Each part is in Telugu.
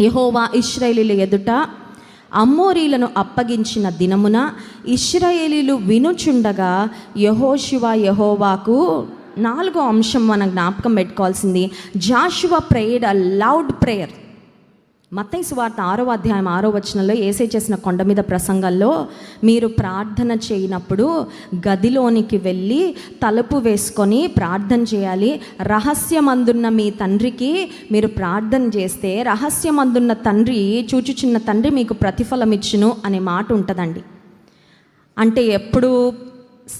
యహోవా ఇస్రాయేలీల ఎదుట అమ్మోరీలను అప్పగించిన దినమున ఇస్రాయేలీలు వినుచుండగా యహోశివ యహోవాకు నాలుగో అంశం మనం జ్ఞాపకం పెట్టుకోవాల్సింది Joshua prayer aloud prayer మత్తయి సువార్త ఆరో అధ్యాయం ఆరో వచనంలో ఏసే చేసిన కొండ మీద ప్రసంగంలో మీరు ప్రార్థన చేయనప్పుడు గదిలోనికి వెళ్ళి తలుపు వేసుకొని ప్రార్థన చేయాలి. రహస్యమందున్న మీ తండ్రికి మీరు ప్రార్థన చేస్తే రహస్యమందున్న తండ్రి చూచుచున్న తండ్రి మీకు ప్రతిఫలం ఇచ్చును అనే మాట ఉంటుందండి. అంటే ఎప్పుడు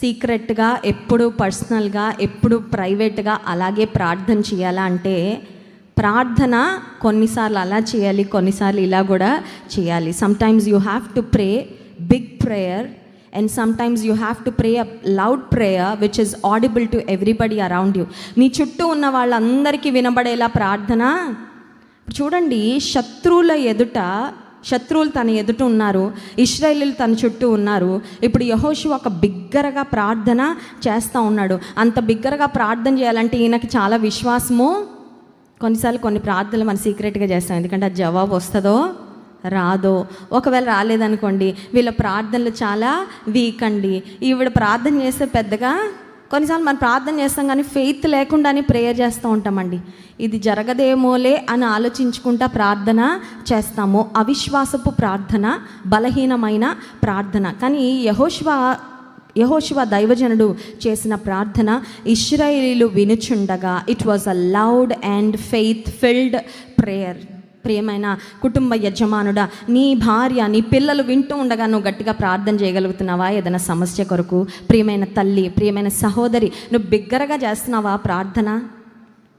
సీక్రెట్గా ఎప్పుడు పర్సనల్గా ఎప్పుడు ప్రైవేట్గా అలాగే ప్రార్థన చేయాలా అంటే ప్రార్థన కొన్నిసార్లు అలా చేయాలి కొన్నిసార్లు ఇలా కూడా చేయాలి. Sometimes you have to pray big prayer and sometimes you have to pray aloud prayer which is audible to everybody around you నీ చుట్టూ ఉన్న వాళ్ళందరికీ వినబడేలా ప్రార్థన. చూడండి శత్రువుల ఎదుట శత్రువులు తన ఎదుట ఉన్నారు ఇస్రాయేలీలు తన చుట్టూ ఉన్నారు. ఇప్పుడు యహోషు ఒక బిగ్గరగా ప్రార్థన చేస్తూ ఉన్నాడు. అంత బిగ్గరగా ప్రార్థన చేయాలంటే ఈయనకి చాలా విశ్వాసము? కొన్నిసార్లు కొన్ని ప్రార్థనలు మనం సీక్రెట్గా చేస్తాం. ఎందుకంటే ఆ జవాబు వస్తుందో రాదో. ఒకవేళ రాలేదనుకోండి వీళ్ళ ప్రార్థనలు చాలా వీక్ అండి. ఈవిడ ప్రార్థన చేస్తే పెద్దగా కొన్నిసార్లు మనం ప్రార్థన చేస్తాం కానీ ఫెయిత్ లేకుండానే ప్రేయర్ చేస్తూ ఉంటామండి. ఇది జరగదేమోలే అని ఆలోచించుకుంటా ప్రార్థన చేస్తాము. అవిశ్వాసపు ప్రార్థన బలహీనమైన ప్రార్థన. కానీ యహోష్వా యహోశివ దైవజనుడు చేసిన ప్రార్థన ఇస్రాయేలీలు వినుచుండగా it was aloud and faith filled prayer ప్రియమైన కుటుంబ యజమానుడా నీ భార్య నీ పిల్లలు వింటూ ఉండగా నువ్వు గట్టిగా ప్రార్థన చేయగలుగుతున్నావా? ఏదైనా సమస్య కొరకు? ప్రియమైన తల్లి ప్రియమైన సహోదరి నువ్వు బిగ్గరగా చేస్తున్నావా ప్రార్థన?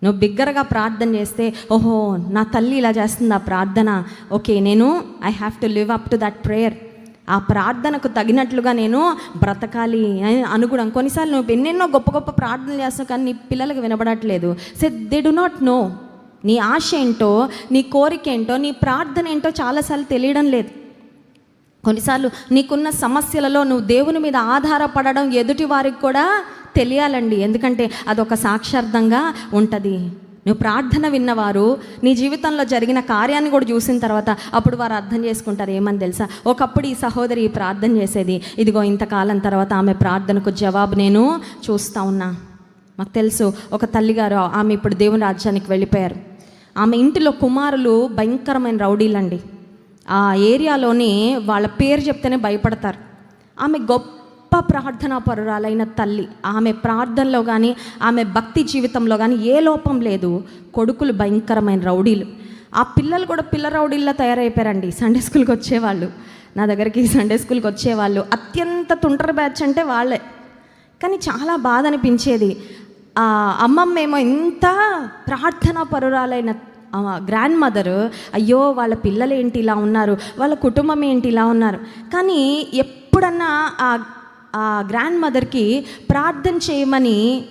నువ్వు బిగ్గరగా ప్రార్థన చేస్తే ఓహో నా తల్లి ఇలా చేస్తుందా ప్రార్థన. ఓకే నేను I have to live up to that prayer ఆ ప్రార్థనకు తగినట్లుగా నేను బ్రతకాలి అని అనుగుణం. కొన్నిసార్లు నువ్వు ఎన్నెన్నో గొప్ప గొప్ప ప్రార్థనలు చేస్తావు కానీ నీ పిల్లలకు వినబడట్లేదు. సె దే డు నాట్ నో నీ ఆశ ఏంటో నీ కోరిక ఏంటో నీ ప్రార్థన ఏంటో చాలాసార్లు తెలియడం లేదు. కొన్నిసార్లు నీకున్న సమస్యలలో నువ్వు దేవుని మీద ఆధారపడడం ఎదుటి వారికి కూడా తెలియాలండి. ఎందుకంటే అదొక సాక్షార్థంగా ఉంటుంది. నువ్వు ప్రార్థన విన్నవారు నీ జీవితంలో జరిగిన కార్యాన్ని కూడా చూసిన తర్వాత అప్పుడు వారు అర్థం చేసుకుంటారు ఏమని తెలుసా? ఒకప్పుడు ఈ సహోదరి ప్రార్థన చేసేది ఇదిగో ఇంతకాలం తర్వాత ఆమె ప్రార్థనకు జవాబు నేను చూస్తూ ఉన్నా. మాకు తెలుసు ఒక తల్లిగారు ఆమె ఇప్పుడు దేవుని రాజ్యానికి వెళ్ళిపోయారు. ఆమె ఇంటిలో కుమారులు భయంకరమైన రౌడీలండి. ఆ ఏరియాలోని వాళ్ళ పేరు చెప్తేనే భయపడతారు. ఆమె గొప్ప ప్రార్థనా పరురాలైన తల్లి. ఆమె ప్రార్థనలో కానీ ఆమె భక్తి జీవితంలో కానీ ఏ లోపం లేదు. కొడుకులు భయంకరమైన రౌడీలు. ఆ పిల్లలు కూడా పిల్ల రౌడీల్లో తయారైపోయారండి. సండే స్కూల్కి వచ్చేవాళ్ళు. నా దగ్గరికి సండే స్కూల్కి వచ్చేవాళ్ళు. అత్యంత తుంటర బ్యాచ్ అంటే వాళ్ళే. కానీ చాలా బాధ అనిపించేది. అమ్మమ్మ ఏమో ఇంత ప్రార్థనా పరురాలైన గ్రాండ్ మదర్. అయ్యో వాళ్ళ పిల్లలు ఏంటి ఇలా ఉన్నారు? వాళ్ళ కుటుంబం ఏంటి ఇలా ఉన్నారు? కానీ ఎప్పుడన్నా ఆ గ్రాండ్ మదర్కి ప్రార్థన చేయమని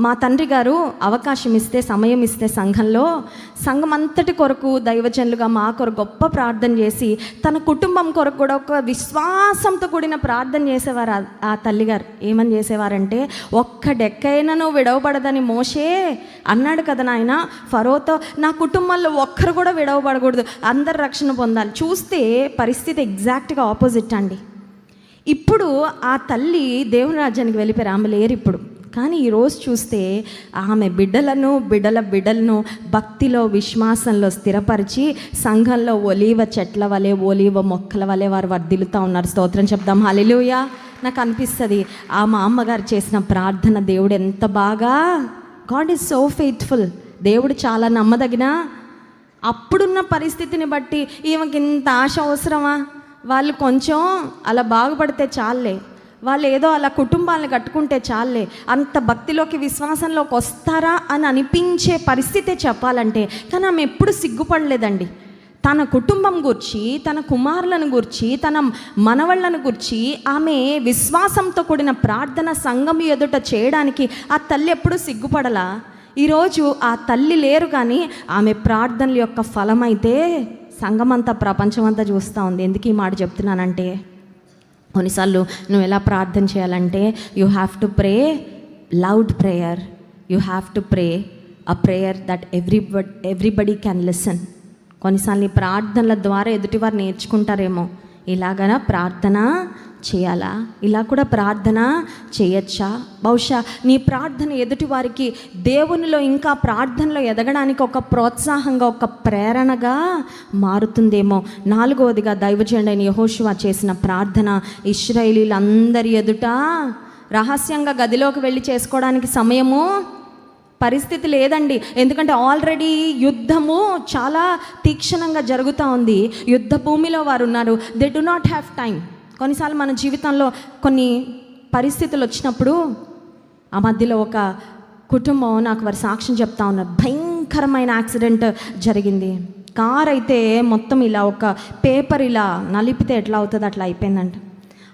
మా తండ్రి గారు అవకాశం ఇస్తే సమయం ఇస్తే సంఘంలో సంఘం అంతటి కొరకు దైవజనులుగా మా కొరకు గొప్ప ప్రార్థన చేసి తన కుటుంబం కొరకు కూడా ఒక విశ్వాసంతో కూడిన ప్రార్థన చేసేవారు ఆ- ఆ తల్లిగారు. ఏమని చేసేవారంటే ఒక్క డెక్కైనను విడవబడదని మోసే అన్నాడు కదా నాయన ఫరోతో నా కుటుంబంలో ఒక్కరు కూడా విడవబడకూడదు అందరు రక్షణ పొందాలి. చూస్తే పరిస్థితి ఎగ్జాక్ట్గా ఆపోజిట్ అండి. ఇప్పుడు ఆ తల్లి దేవుని రాజ్యానికి వెళ్ళిపోయారు. ఆమె లేరు ఇప్పుడు. కానీ ఈరోజు చూస్తే ఆమె బిడ్డలను బిడ్డల బిడ్డలను భక్తిలో విశ్వాసంలో స్థిరపరిచి సంఘంలో ఒలీవ చెట్ల వలె ఒలీవ మొక్కల వలె వారు వర్ధిల్లుతూ ఉన్నారు. స్తోత్రం చెప్దాం. హలిలుయా నాకు అనిపిస్తుంది ఆ మా అమ్మగారు చేసిన ప్రార్థన దేవుడు ఎంత బాగా. God is so faithful. దేవుడు చాలా నమ్మదగిన. అప్పుడున్న పరిస్థితిని బట్టి ఈమెకి ఇంత ఆశ అవసరమా? వాళ్ళు కొంచెం అలా బాగుపడితే చాలే వాళ్ళు ఏదో అలా కుటుంబాలను కట్టుకుంటే చాలే అంత భక్తిలోకి విశ్వాసంలోకి వస్తారా అని అనిపించే పరిస్థితే చెప్పాలంటే కానీ ఆమె ఎప్పుడు సిగ్గుపడలేదండి. తన కుటుంబం గురించి తన కుమారులను గురించి తన మనవళ్ళను గురించి ఆమె విశ్వాసంతో కూడిన ప్రార్థన సంఘం ఎదుట చేయడానికి ఆ తల్లి ఎప్పుడూ సిగ్గుపడలా? ఈరోజు ఆ తల్లి లేరు కానీ ఆమె ప్రార్థనల యొక్క ఫలమైతే సంఘమంతా ప్రపంచమంతా చూస్తూ ఉంది. ఎందుకు ఈ మాట చెప్తున్నానంటే కొన్నిసార్లు నువ్వు ఎలా ప్రార్థన చేయాలంటే you have to pray loud prayer you have to pray a prayer that every everybody can listen కొన్నిసార్లు ప్రార్థనల ద్వారా ఎదుటివారు నేర్చుకుంటారేమో. ఇలాగన ప్రార్థన చేయాలా? ఇలా కూడా ప్రార్థన చేయొచ్చా? బహుశా నీ ప్రార్థన ఎదుటి వారికి దేవునిలో ఇంకా ప్రార్థనలో ఎదగడానికి ఒక ప్రోత్సాహంగా ఒక ప్రేరణగా మారుతుందేమో. నాలుగవదిగా దైవజండైన యహోశివ చేసిన ప్రార్థన ఇస్రాయేలీలందరి ఎదుట రహస్యంగా గదిలోకి వెళ్ళి చేసుకోవడానికి సమయము పరిస్థితి లేదండి. ఎందుకంటే ఆల్రెడీ యుద్ధము చాలా తీక్షణంగా జరుగుతూ ఉంది. యుద్ధ భూమిలో వారు ఉన్నారు they do not have time కొన్నిసార్లు మన జీవితంలో కొన్ని పరిస్థితులు వచ్చినప్పుడు ఆ మధ్యలో ఒక కుటుంబం నాకు వారి సాక్ష్యం చెప్తా ఉన్నారు. భయంకరమైన యాక్సిడెంట్ జరిగింది. కార్ అయితే మొత్తం ఇలా ఒక పేపర్ ఇలా నలిపితే ఎట్లా అవుతుంది అట్లా అయిపోయిందంట.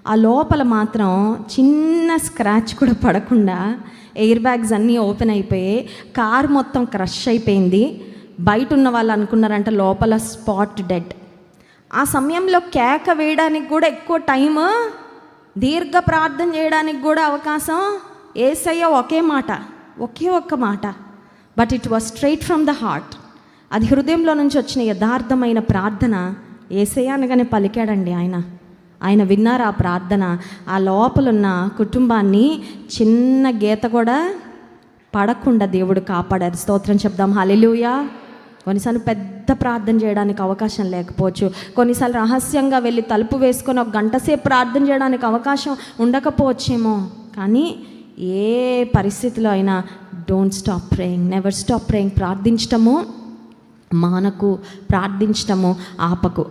ఆ లోపల మాత్రం చిన్న స్క్రాచ్ కూడా పడకుండా ఎయిర్ బ్యాగ్స్ అన్నీ ఓపెన్ అయిపోయి కార్ మొత్తం క్రష్ అయిపోయింది. బయట ఉన్న వాళ్ళు అనుకున్నారంట లోపల స్పాట్ డెడ్. ఆ సమయంలో కేక వేయడానికి కూడా ఎక్కువ టైం దీర్ఘ ప్రార్థన చేయడానికి కూడా అవకాశం. ఏసయ్య ఒకే మాట ఒకే ఒక్క మాట. But it was straight from the heart అది హృదయంలో నుంచి వచ్చిన యథార్థమైన ప్రార్థన ఏసయ్య అనగానే పలికాడండి ఆయన. ఆయన విన్నారు ఆ ప్రార్థన? ఆ లోపలున్న కుటుంబాన్ని చిన్న గీత కూడా పడకుండా దేవుడు కాపాడారు. స్తోత్రం చెప్దాం. హలెలుయా కొన్నిసార్లు పెద్ద ప్రార్థన చేయడానికి అవకాశం లేకపోవచ్చు. కొన్నిసార్లు రహస్యంగా వెళ్ళి తలుపు వేసుకొని ఒక గంట సేపు ప్రార్థన చేయడానికి అవకాశం ఉండకపోవచ్చేమో. కానీ ఏ పరిస్థితిలో అయినా don't stop praying never stop praying ప్రార్థించటము మానకు ప్రార్థించటము ఆపకు.